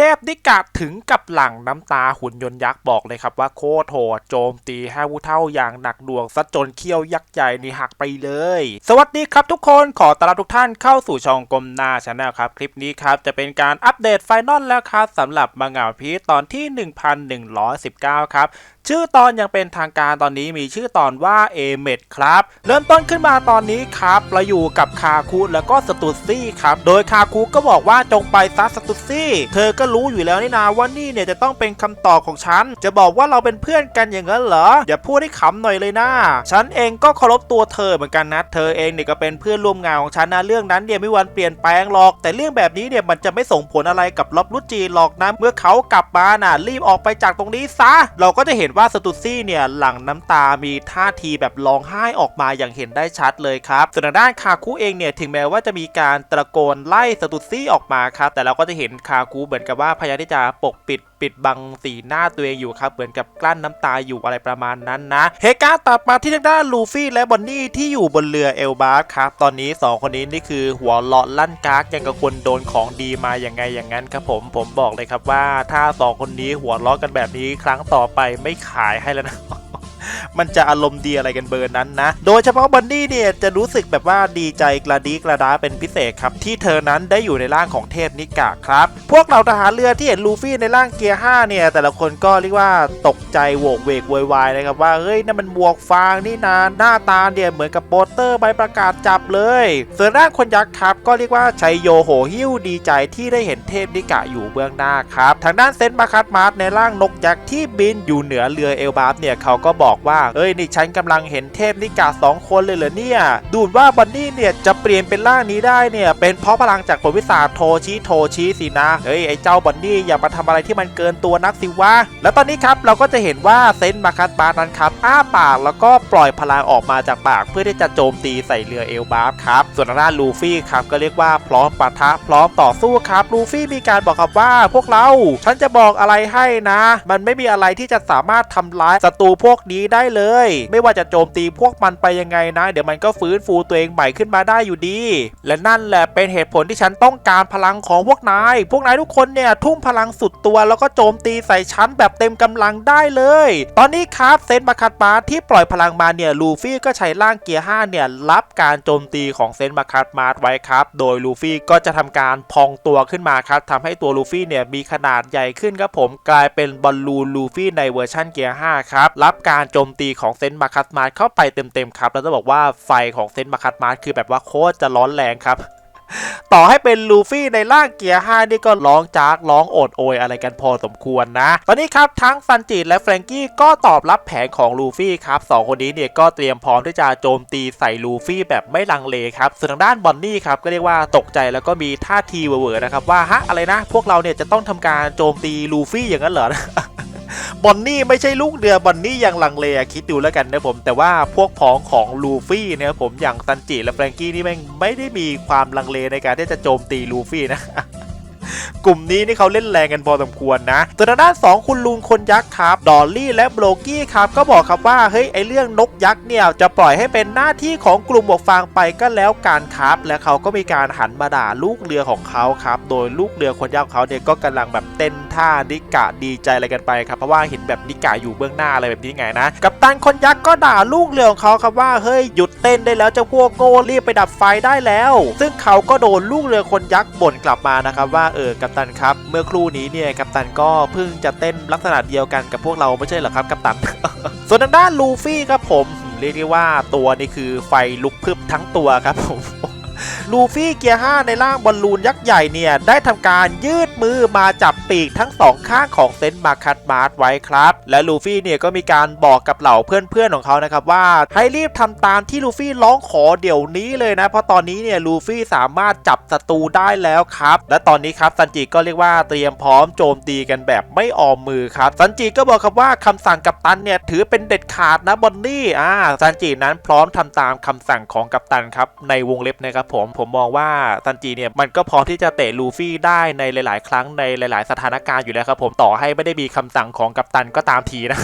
เทพนิกะถึงกับหลั่งน้ำตาหุ่นยนต์ยักษ์บอกเลยครับว่าโคตรโหดโจมตีห้าวูเท่าอย่างหนักดวงซะจนเขี้ยวยักษ์ใหญ่นี่หักไปเลย สวัสดีครับทุกคนขอต้อนรับทุกท่านเข้าสู่ช่องกลมนาชาแนลครับ คลิปนี้ครับจะเป็นการอัปเดตไฟนอลแล้วครับสำหรับมังงะพีตอนที่ 1119 ครับชื่อตอนยังเป็นทางการตอนนี้มีชื่อตอนว่าเอเมดครับ เริ่มต้นขึ้นมาตอนนี้ครับเราอยู่กับคาคุแล้วก็สตูซี่ครับโดยคาคุก็บอกว่าจงไปซัสสตูซี่ เธอก็รู้อยู่แล้วนี่นาว่านี่เนี่ยจะต้องเป็นคำตอบของฉัน จะบอกว่าเราเป็นเพื่อนกันอย่างนั้นเหรอ อย่าพูดให้ขำหน่อยเลยนะ ฉันเองก็เคารพตัวเธอเหมือนกันนะ เธอเองเนี่ยก็เป็นเพื่อนร่วมงานของฉันนะ เรื่องนั้นเนี่ยไม่วันเปลี่ยนแปลงหรอก แต่เรื่องแบบนี้เนี่ยมันจะไม่ส่งผลอะไรกับล็อบลุจีหรอกนะ เมื่อเขากลับมาน่ะรีบออกไปจากตรงนี้ซะ เราก็จะเห็นว่าสตูซี่เนี่ยหลั่งน้ำตา มีท่าทีแบบร้องไห้ออกมาอย่างเห็นได้ชัดเลยครับ ส่วนทางด้านคาคุเองเนี่ยถึงแม้ว่าจะมีการตะโกนไล่สตูซี่ออกมาครับ แต่เราก็จะเห็นคาคุเหมือนกับว่าพยายามที่จะปกปิดปิดบังสีหน้าตัวเองอยู่ครับ เหมือนกับกลั้นน้ำตาอยู่อะไรประมาณนั้นนะ เหตุการณ์ตัดมาที่ทางด้านลูฟี่และบอนนี่ที่อยู่บนเรือเอลบาร์ครับ ตอนนี้ 2 คนนี้นี่คือหัวเลาะลั่นกากยังกับคนโดนของดีมาอย่างไงอย่างนั้นครับผมผมบอกเลยครับว่าถ้า 2 คนนี้หัวเลาะกันแบบนี้ครั้งต่อไปไม่ขายให้แล้วนะ มันจะอารมณ์ดีอะไรกันเบอร์นั้นนะ โดยเฉพาะบันนี่เนี่ยจะรู้สึกแบบว่าดีใจกระดีกระดาเป็นพิเศษครับ ที่เธอนั้นได้อยู่ในร่างของเทพนิกะครับ พวกเราทหารเรือที่เห็นลูฟี่ในร่างเกียร์5เนี่ย แต่ละคนก็เรียกว่าตกใจโวกเวกโวยวายนะครับว่าเฮ้ยนั่นมันบวกฟางนี่นาหน้าตาเนี่ยเหมือนกับโปสเตอร์ใบประกาศจับเลยส่วนร่างคนยักษ์ครับ ก็เรียกว่าชัยโยโหหิ้วดีใจที่ได้เห็นเทพนิกะอยู่เบื้องหน้าครับทางด้านเซนต์มาคัตมาร์ในร่างนกยักษ์ที่บินอยู่เหนือเรือเอลบาฟเนี่ยเขาก็บอกว่าเอ้ยนี่ฉันกำลังเห็นเทพนิกาสองคนเลยเหรอเนี่ย ดูดว่าบันนี่เนี่ยจะเปลี่ยนเป็นร่างนี้ได้เนี่ยเป็นเพราะพลังจากผลวิสาโทชิโทชิสินะเฮ้ยไอ้เจ้าบันนี่อย่ามาทำอะไรที่มันเกินตัวนักสิวะแล้วตอนนี้ครับเราก็จะเห็นว่าเซนต์มาคัสบาร์นั้นครับอ้าปากแล้วก็ปล่อยพลังออกมาจากปาก เพื่อที่จะโจมตีใส่เรือเอลบาร์ครับส่วนทางด้านลูฟี่ครับก็เรียกว่าพร้อมปะทะพร้อมต่อสู้ครับลูฟี่มีการบอกครับว่าพวกเรา ฉันจะบอกอะไรให้นะ มันไม่มีอะไรที่จะสามารถทำร้ายศัตรูพวกนี้ได้เลย ไม่ว่าจะโจมตีพวกมันไปยังไงนะ เดี๋ยวมันก็ฟื้นฟูตัวเองใหม่ขึ้นมาได้อยู่ดี และนั่นแหละเป็นเหตุผลที่ฉันต้องการพลังของพวกนาย พวกนายทุกคนเนี่ยทุ่มพลังสุดตัวแล้วก็โจมตีใส่ฉันแบบเต็มกำลังได้เลย ตอนนี้ครับเซนมาคัตมาที่ปล่อยพลังมาเนี่ยลูฟี่ก็ใช้ร่างเกียร์5เนี่ยรับการโจมตีของเซนมาคัตมาไว้ครับ โดยลูฟี่ก็จะทำการพองตัวขึ้นมาครับทำให้ตัวลูฟี่เนี่ยมีขนาดใหญ่ขึ้นครับผมกลายเป็นบอลลูนลูฟี่ในเวอร์ชันเกียร์5ครับรับการโจมตีของเซนต์มาคัตมาร์เข้าไปเต็มๆครับแล้วจะบอกว่าไฟของเซนต์มาคัตมาร์คือแบบว่าโคตรจะร้อนแรงครับต่อให้เป็นลูฟี่ในร่างเกียร์5นี่ก็ร้องจากร้องโอดโอยอะไรกันพอสมควรนะ ตอนนี้ครับทั้งซันจิและแฟรงกี้ก็ตอบรับแผนของลูฟี่ครับสองคนนี้เนี่ยก็เตรียมพร้อมที่จะโจมตีใส่ลูฟี่แบบไม่ลังเลครับส่วนทางด้านบอนนี่ครับก็เรียกว่าตกใจแล้วก็มีท่าทีเวอร์นะครับว่าฮะอะไรนะ พวกเราเนี่ยจะต้องทำการโจมตีลูฟี่อย่างนั้นเหรอ บอนนี่ไม่ใช่ลูกเรือบอนนี่ยังลังเลคิดดูแล้วกันนะผม แต่ว่าพวกพ้องของลูฟี่เนี่ยผมอย่างซันจิและแฟรงกี้นี่แม่งไม่ได้มีความลังเลในการที่จะโจมตีลูฟี่นะกลุ่มนี้นี่เขาเล่นแรงกันพอสมควรนะส่วนด้าน2คุณลุงคนยักษ์ครับ ดอลลี่และโบรกี้ครับ ก็บอกครับว่า เฮ้ย ไอเรื่องนกยักษ์เนี่ย จะปล่อยให้เป็นหน้าที่ของกลุ่มหมวกฟางไปก็แล้วกันครับ และเขาก็มีการหันมาด่าลูกเรือของเขาครับ โดยลูกเรือคนยักษ์เขาเนี่ยก็กำลังแบบเต้นท่านิกะดีใจอะไรกันไปครับ เพราะว่าเห็นแบบนิกะอยู่เบื้องหน้าอะไรแบบนี้ไงนะ กัปตันคนยักษ์ก็ด่าลูกเรือของเขาครับว่าเฮ้ยหยุดเต้นได้แล้วเจ้าพวกโง่รีบไปดับไฟได้แล้ว ซึ่งเขาก็โดนลูกเรือคนยักษ์บ่นกลับมานะครับว่าเออกัปตันครับ เมื่อครู่นี้เนี่ยกัปตันก็เพิ่งจะเต้นลักษณะเดียวกันกับพวกเราไม่ใช่เหรอครับกัปตัน ส่วนทางด้านลูฟี่ครับผมเรียกได้ว่าตัวนี่คือไฟลุกพึบทั้งตัวครับผม ลูฟี่เกียร์5ในร่างบอลลูนยักษ์ใหญ่เนี่ย ได้ทำการยืดมือมาจับปีกทั้งสองข้างของเซนต์มาคัตมาร์ทไว้ครับ และลูฟี่เนี่ยก็มีการบอกกับเหล่าเพื่อนๆของเขานะครับว่า ให้รีบทำตามที่ลูฟี่ร้องขอเดี๋ยวนี้เลยนะ เพราะตอนนี้เนี่ยลูฟี่สามารถจับศัตรูได้แล้วครับ และตอนนี้ครับซันจิก็เรียกว่าเตรียมพร้อมโจมตีกันแบบไม่ออมมือครับซันจิก็บอกครับว่าคำสั่งกัปตันเนี่ยถือเป็นเด็ดขาดนะบอนนี่อ่าซันจินั้นพร้อมทำตามคำสั่งของกัปตันครับในวงเล็บนะครับผมผมมองว่าซันจีเนี่ยมันก็พร้อมที่จะเตะลูฟี่ได้ในหลาย ๆ ครั้งในหลาย ๆ สถานการณ์อยู่แล้วครับผมต่อให้ไม่ได้มีคำสั่งของกัปตันก็ตามทีนะ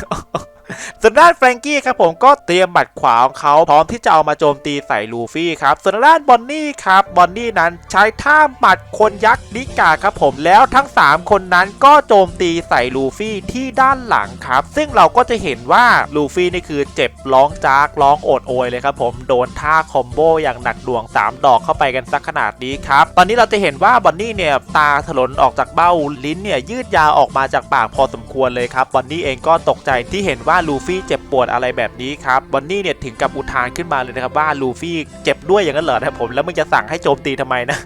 ส่วนด้านแฟรงกี้ครับผมก็เตรียมบัตรขวาของเขาพร้อมที่จะเอามาโจมตีใส่ลูฟี่ครับส่วนด้านบอนนี่ครับบอนนี่นั้นใช้ท่าหมัดคนยักษ์นิกาครับผมแล้วทั้ง 3 คนนั้นก็โจมตีใส่ลูฟี่ที่ด้านหลังครับ ซึ่งเราก็จะเห็นว่าลูฟี่นี่คือเจ็บร้องจากร้องโอดโอยเลยครับผมโดนท่าคอมโบอย่างหนักดวง 3 ดอกเข้าไปกันสักขนาดนี้ครับตอนนี้เราจะเห็นว่าบอนนี่เนี่ยตาถลนออกจากเบ้าลิ้นเนี่ยยืดยาวออกมาจากปากพอสมควรเลยครับบอนนี่เองก็ตกใจที่เห็นว่าาลูฟี่เจ็บปวดอะไรแบบนี้ครับบอนนี่เนี่ยถึงกับอุทานขึ้นมาเลยนะครับว่าลูฟี่เจ็บด้วยอย่างนั้นเหรอนะผมแล้วมึงจะสั่งให้โจมตีทำไมนะ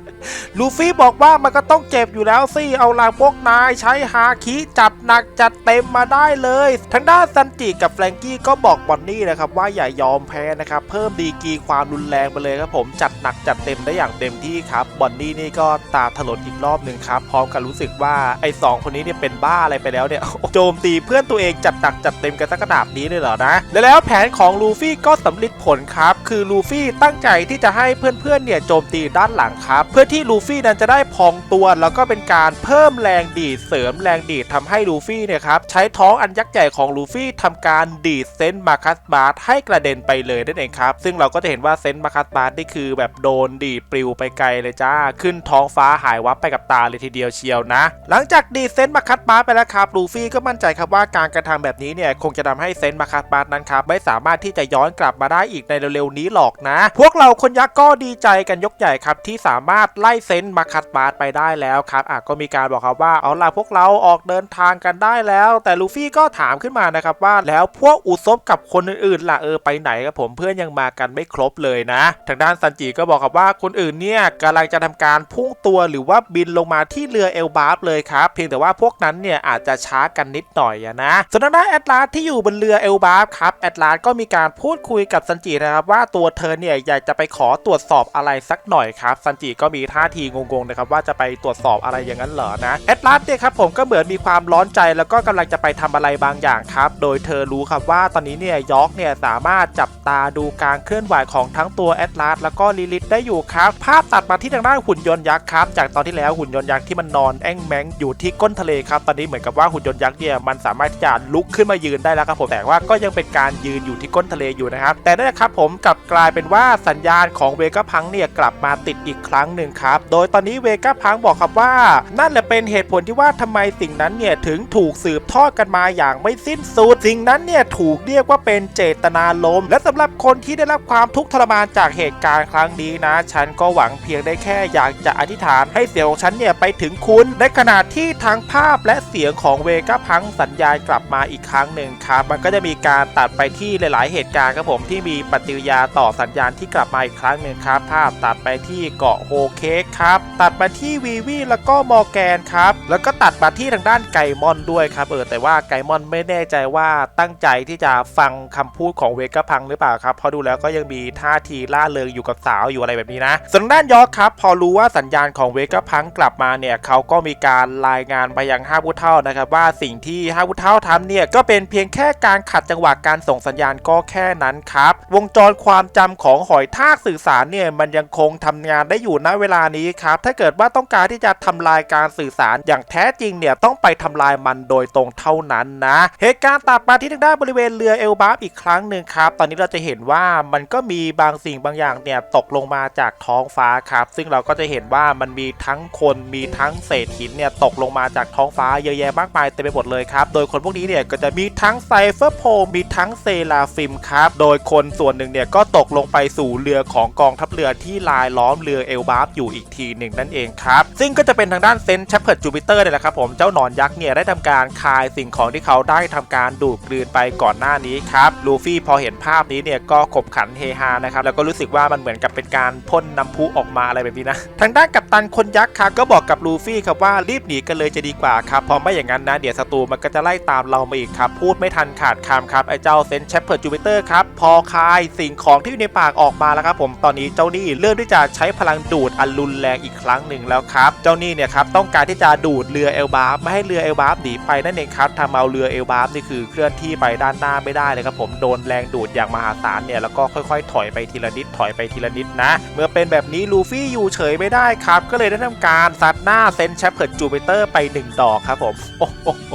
ลูฟี่บอกว่ามันก็ต้องเจ็บอยู่แล้วสิเอาล่ะพวกนายใช้ฮาคิจัดหนักจัดเต็มมาได้เลย ทางด้านซันจิกับแฟรงกี้ก็บอกบอนนี่นะครับว่าอย่ายอมแพ้นะครับเพิ่มดีกีความรุนแรงไปเลยครับผมจัดหนักจัดเต็มได้อย่างเต็มที่ครับบอนนี่นี่ก็ตาถลนอีกรอบหนึ่งครับพร้อมกับรู้สึกว่าไอ้สองคนนี้เนี่ยเป็นบ้าอะไรไปแล้วเนี่ยโจมตีเพื่อนตัวเองจัดหนักจัดเต็มกันสักขนาดนี้เลยเหรอนะและแล้วแผนของลูฟี่ก็สำเร็จผลครับ คือลูฟี่ตั้งใจที่จะให้เพื่อนๆเนี่ยโจมตีด้านหลังครับ เพื่อที่ลูฟี่นั้นจะได้พองตัว แล้วก็เป็นการเพิ่มแรงดีดเสริมแรงดีดทำให้ลูฟี่เนี่ยครับใช้ท้องอันยักษ์ใหญ่ของลูฟี่ทำการดีดเซนต์มาคัสบาร์ให้กระเด็นไปเลยนั่นเองครับ ซึ่งเราก็จะเห็นว่าเซนต์มาคัสบาร์นี่คือแบบโดนดีดปลิวไปไกลเลยจ้า ขึ้นท้องฟ้าหายวับไปกับตาเลยทีเดียวเชียวนะ หลังจากดีดเซนต์มาคัสบาร์ไปแล้วครับลูฟี่ก็มั่นใจครับว่าการกระทำแบบนี้เนี่ยคงจะทำให้เซนต์มาคัสบาร์นั้นครับไม่สามารถที่จะย้อนกลับมาได้อีกในเร็วๆนี้หรอกนะ พวกเราคนยักษ์ก็ดีใจกันยกใหญ่ครับที่สามารถไล่เซนต์มาคัสบาร์ไปได้แล้วครับอะก็มีการบอกครับว่าเอาล่ะพวกเราออกเดินทางกันได้แล้ว แต่ลูฟี่ก็ถามขึ้นมานะครับว่าแล้วพวกอุซบกับคนอื่นๆล่ะเออไปไหนครับผมเพื่อนยังมากันไม่ครบเลยนะ ทางด้านซันจิก็บอกครับว่าคนอื่นเนี่ยกำลังจะทำการพุ่งตัวหรือว่าบินลงมาที่เรือเอลบาร์เลยครับเพียงแต่ว่าพวกนั้นเนี่ยอาจจะช้ากันนิดหน่อยนะส่วนทางด้านแอตลาสที่อยู่บนเรือเอลบาร์ครับแอตลาสก็มีการพูดคุยกับซันจินะครับว่าตัวเธอเนี่ยอยากจะไปขอตรวจสอบอะไรสักหน่อยครับซันจิก็มีท่าทีงงๆนะครับว่าจะไปตรวจสอบอะไรอย่างนั้นเหรอนะแอตลาสเนี่ยครับผมก็เหมือนมีความร้อนใจแล้วก็กำลังจะไปทำอะไรบางอย่างครับโดยเธอรู้ครับว่าตอนนี้เนี่ยยอกเนี่ยสามารถจับตาดูการเคลื่อนไหวของทั้งตัวแอตลาสแล้วก็ลิลิทได้อยู่ครับภาพตัดมาที่ทางด้านหุ่นยนต์ยักษ์ครับจากตอนที่แล้วหุ่นยนต์ยักษ์ที่มันนอนแอ่งแมงอยู่ที่ก้นทะเลครับตอนนี้เหมือนกับว่าหุ่นยนต์ยักษ์เนี่ยมันสามารถที่จะลุกขึ้นมายืนได้แล้วครับผมแต่ว่าก็ยังเป็นการยืนอยู่ที่ก้นทะเลอยู่นะครับ แต่นั่นแหละครับผมกลับกลายเป็นว่าสัญญาณของเวก้าพังเนี่ยกลับมาติดอีกครั้งหนึ่งครับโดยตอนนี้เวก้าพังบอกครับว่า นั่นแหละเป็นเหตุผลที่ว่าทำไมสิ่งนั้นเนี่ยถึงถูกสืบทอดกันมาอย่างไม่สิ้นสุดสิ่งนั้นเนี่ยถูกเรียกว่าเป็นเจตนาลมณ์และสำหรับคนที่ได้รับความทุกข์ทรมานจากเหตุการณ์ครั้งนี้นะ ฉันก็หวังเพียงได้แค่อยากจะอธิษฐานให้เสียงของฉันเนี่ยไปถึงคุณในขณะที่ทั้งภาพและเสียงของเวก้าพังสัญญาณกลับมาอีกครั้งหนึ่งครับมันก็จะมีการตัดไปที่หลาย ๆ เหตุการณ์ครับผมที่มีปฏิกิริยาต่อสัญญาณที่กลับมาอีกครั้งหนึ่งครับภาพตัดไปที่เกาะโฮเค้กครับตัดมาที่วีวีแล้วก็มอร์แกนครับแล้วก็ตัดมาที่ทางด้านไก่มอนด้วยครับเออแต่ว่าไก่มอนไม่แน่ใจว่าตั้งใจที่จะฟังคำพูดของเวก้าพังหรือเปล่าครับเพราะดูแล้วก็ยังมีท่าทีล่าเริงอยู่กับสาวอยู่อะไรแบบนี้นะส่วนทางด้านยอร์คครับพอรู้ว่าสัญญาณของเวก้าพังกลับมาเนี่ยเขาก็มีการรายงานไปยังห้าผู้เท่านะครับว่าสิ่งที่ห้าผู้เท่าทำเนี่ยก็เป็นเพียงแค่การขัดจังหวะการส่งสัญญาณก็แค่นั้นครับ วงจรความจำของหอยทากสื่อสารเนี่ยมันยังคงทำงานได้อยู่ณเวลานี้ครับ ถ้าเกิดว่าต้องการที่จะทำลายการสื่อสารอย่างแท้จริงเนี่ยต้องไปทำลายมันโดยตรงเท่านั้นนะ เหตุการณ์ตัดมาที่ทางด้านบริเวณเรือเอลบาฟอีกครั้งหนึ่งครับ ตอนนี้เราจะเห็นว่ามันก็มีบางสิ่งบางอย่างเนี่ยตกลงมาจากท้องฟ้าครับ ซึ่งเราก็จะเห็นว่ามันมีทั้งคนมีทั้งเศษหินเนี่ยตกลงมาจากท้องฟ้าเยอะแยะมากมายเต็มไปหมดเลยครับ โดยคนพวกนี้เนี่ยก็จะมีทั้งไซเฟอร์โพมีทั้งเซราฟิมครับ โดยคนส่วนหนึ่งเนี่ยก็ตกลงไปสู่เรือของกองทัพเรือที่ลายล้อมเรือเอลบาฟอยู่อีกทีหนึ่งนั่นเองครับ ซึ่งก็จะเป็นทางด้านเซนต์แชปเปิร์จูปิเตอร์เนี่ยแหละครับผม เจ้าหนอนยักษ์เนี่ยได้ทำการคายสิ่งของที่เขาได้ทำการดูดกลืนไปก่อนหน้านี้ครับลูฟี่พอเห็นภาพนี้เนี่ยก็ขบขันเฮฮานะครับแล้วก็รู้สึกว่ามันเหมือนกับเป็นการพ่นน้ำพุออกมาอะไรแบบนี้นะทางด้านกัปตันคนยักษ์ครับก็บอกกับลูฟี่ครับว่ารีบหนีกันเลยจะดีกว่าครับเพราะไม่อย่างนั้นนะเดี๋ยวศัตรูมันก็จะไล่ตามเรามาอีกครับพูดไม่ทันขาดคำครับไอ้เจ้าเซนต์แชปเปิร์จูปิเตอร์ครับพอคายสิ่งของที่อยู่ในปากออกมาแล้วครับผมตอนนี้เจ้านี่เริ่มที่จะใช้พลังดูดอันรุนแรงอีกครั้งหนึ่งแล้วครับเจ้านี่เนี่ยครับต้องการที่จะดูดเรือเอลบาฟไม่ให้เรือเอลบาฟหนีไปนั่นเองครับทำเอาเรือเอลบาฟนี่คือเคลื่อนที่ไปด้านหน้าไม่ได้เลยครับผมโดนแรงดูดอย่างมหาศาลเนี่ยแล้วก็ค่อย ๆ ถอยไปทีละนิดถอยไปทีละนิดนะ เมื่อเป็นแบบนี้ลูฟี่อยู่เฉยไม่ได้ครับ ก็เลยได้ทำการซัดหน้าเซนต์แชปเปิร์จูปิเตอร์ไปหนึ่งดอกครับผมโอ้โห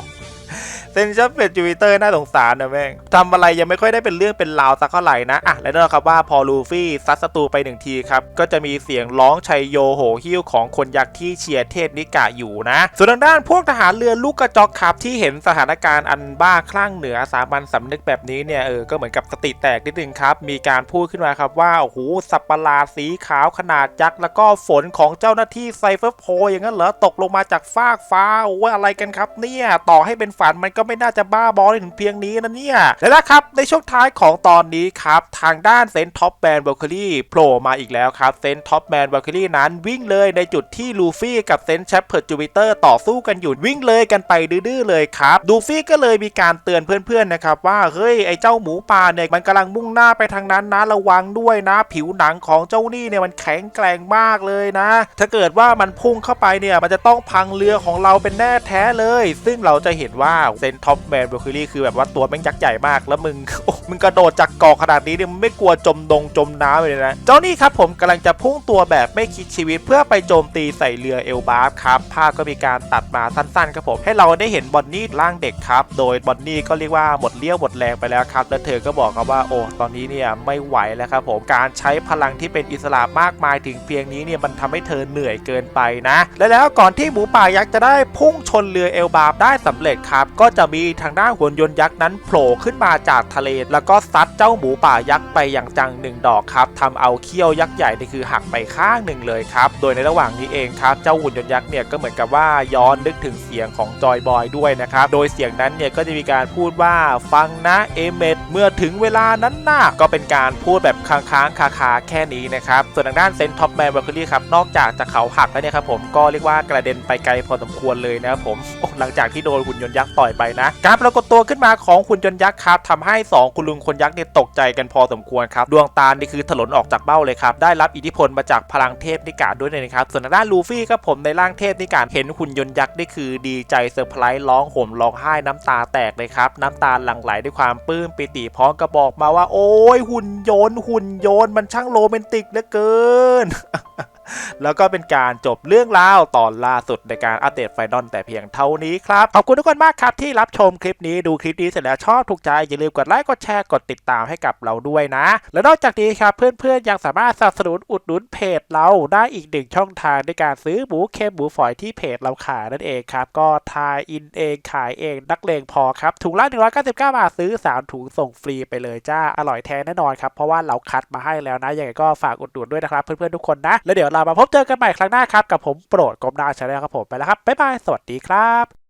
เซนชัพเป็นจูปิเตอร์น่าสงสารนะแม่งทำอะไรยังไม่ค่อยได้เป็นเรื่องเป็นราวสักเท่าไหร่นะอะและแน่นครับว่าพอลูฟี่ซัดศัตรูไปหนึ่งทีครับก็จะมีเสียงร้องชัยโยโหหิ้วของคนยักษ์ที่เชียร์เทพนิกะอยู่นะ ส่วนทางด้านพวกทหารเรือลูกกระจอกครับที่เห็นสถานการณ์อันบ้าคลั่งเหนือสามัญสำนึกแบบนี้เนี่ยเออก็เหมือนกับสติแตกนิดนึงครับมีการพูดขึ้นมาครับว่าโอ้โหสัตว์ประหลาสีขาวขนาดยักษ์แล้วก็ฝนของเจ้าหน้าที่ไซเฟอร์โพอย่างนั้นเหรอตกลงมาจากฟากฟ้าโอ้อะไรกันครับเนี่ยต่อให้เป็นฝันมันก็ไม่น่าจะบ้าบอได้ถึงเพียงนี้นะเนี่ย และนะครับ ในช่วงท้ายของตอนนี้ครับ ทางด้านเซนท็อปแมนเวลคอรี่โผล่มาอีกแล้วครับ เซนท็อปแมนเวลคอรี่นั้นวิ่งเลยในจุดที่ลูฟี่กับเซนแชปเปิร์จูปิเตอร์ต่อสู้กันอยู่วิ่งเลยกันไปดื้อเลยครับ ลูฟี่ก็เลยมีการเตือนเพื่อนๆนะครับว่าเฮ้ยไอ้เจ้าหมูป่าเนี่ยมันกำลังมุ่งหน้าไปทางนั้นนะระวังด้วยนะ ผิวหนังของเจ้านี่เนี่ยมันแข็งแกร่งมากเลยนะ ถ้าเกิดว่ามันพุ่งเข้าไปเนี่ยมันจะต้องพังเรือของเราเป็นแน่แท้เลย ซึ่งเราจะเห็นว่าเซนท็อปแมนเบลคิลี่คือแบบว่าตัวแม่งยักษ์ใหญ่มาก แล้วมึงโอ้มึงกระโดดจากเกาะขนาดนี้เนี่ยมึงไม่กลัวจมดงจมน้ำเลยนะ เจ้านี่ครับผมกำลังจะพุ่งตัวแบบไม่คิดชีวิตเพื่อไปโจมตีใส่เรือเอลบาร์ครับ ภาพก็มีการตัดมาสั้นๆครับผมให้เราได้เห็นบอนนี่ร่างเด็กครับ โดยบอนนี่ก็เรียกว่าหมดเลี้ยวหมดแรงไปแล้วครับ แล้วเธอก็บอกครับว่าโอ้ตอนนี้เนี่ยไม่ไหวแล้วครับผมการใช้พลังที่เป็นอิสระมากมายถึงเพียงนี้เนี่ยมันทำให้เธอเหนื่อยเกินไปนะ และแล้วก่อนที่หมูป่ายักษ์จะได้พุ่งชนเรือเอลบาร์ได้สำเร็จครับก็จะมีทางด้านหุ่นยนต์ยักษ์นั้นโผล่ขึ้นมาจากทะเล แล้วก็ซัดเจ้าหมูป่ายักษ์ไปอย่างจังหนึ่งดอกครับทำเอาเขี้ยวยักษ์ใหญ่นี่คือหักไปข้างหนึ่งเลยครับ โดยในระหว่างนี้เองครับเจ้าหุ่นยนต์ยักษ์เนี่ยก็เหมือนกับว่าย้อนนึกถึงเสียงของจอยบอยด้วยนะครับ โดยเสียงนั้นเนี่ยก็จะมีการพูดว่าฟังนะเอเมดเมื่อถึงเวลานั้นน่ะก็เป็นการพูดแบบค้างๆคาๆแค่นี้นะครับส่วนทางด้านเซนท็อปแมนเบลคอรี่ครับนอกจากจะเขาหักแล้วเนี่ยครับผมก็เรียกว่ากระเด็นไปไกลพอสมควรเลยนะครับผมหลังจากที่โดนหุ่นยนต์ยักษ์ต่อยไปนะการปรากฏตัวขึ้นมาของหุ่นยนต์ยักษ์ครับทำให้ 2 คุณลุงคนยักษ์เนี่ยตกใจกันพอสมควรครับดวงตานี่คือถลนออกจากเบ้าเลยครับได้รับอิทธิพลมาจากพลังเทพนิกาด้วยนะครับส่วนทางด้านลูฟี่ครับผมในร่างเทพนิกาเห็นหุ่นยนต์ยักษ์นี่คือดีใจเซอร์ไพรส์ร้องห่มร้องไห้น้ำตาแตกเลยครับน้ำตาหลั่งไหลด้วยความปลื้มปิติพร้อมกับบอกมาว่า โอ้ยหุ่นยนต์หุ่นยนต์มันช่างโรแมนติกเหลือเกิน แล้วก็เป็นการจบเรื่องราวตอนล่าสุดในการอัปเดตไฟนอลแต่เพียงเท่านี้ครับ ขอบคุณทุกคนมากครับที่รับชมคลิปนี้ดูคลิปนี้เสร็จแล้วชอบถูกใจ อย่าลืมกดไลค์กดแชร์กดติดตามให้กับเราด้วยนะ และนอกจากนี้ครับ เพื่อนๆ ยังสามารถสนับสนุนอุดหนุนเพจเราได้อีกหนึ่งช่องทางในการซื้อหมูเค็มหมูฝอยที่เพจเราขายนั่นเองครับก็ทายอินเองขายเองนักเลงพอครับถุงละ199บาทซื้อสามถุงส่งฟรีไปเลยจ้าอร่อยแท้แน่นอนครับเพราะว่าเราคัดมาให้แล้วนะยังไงก็ฝากอุดหนุนด้วยนะครับเพื่อนๆทุกคนนะแล้วเดี๋ยวเรามาพบเจอกันใหม่ครั้งหน้าครับ กับผมโปรดกรมนาชาแนลครับผมไปแล้วครับ บ๊ายบาย สวัสดีครับ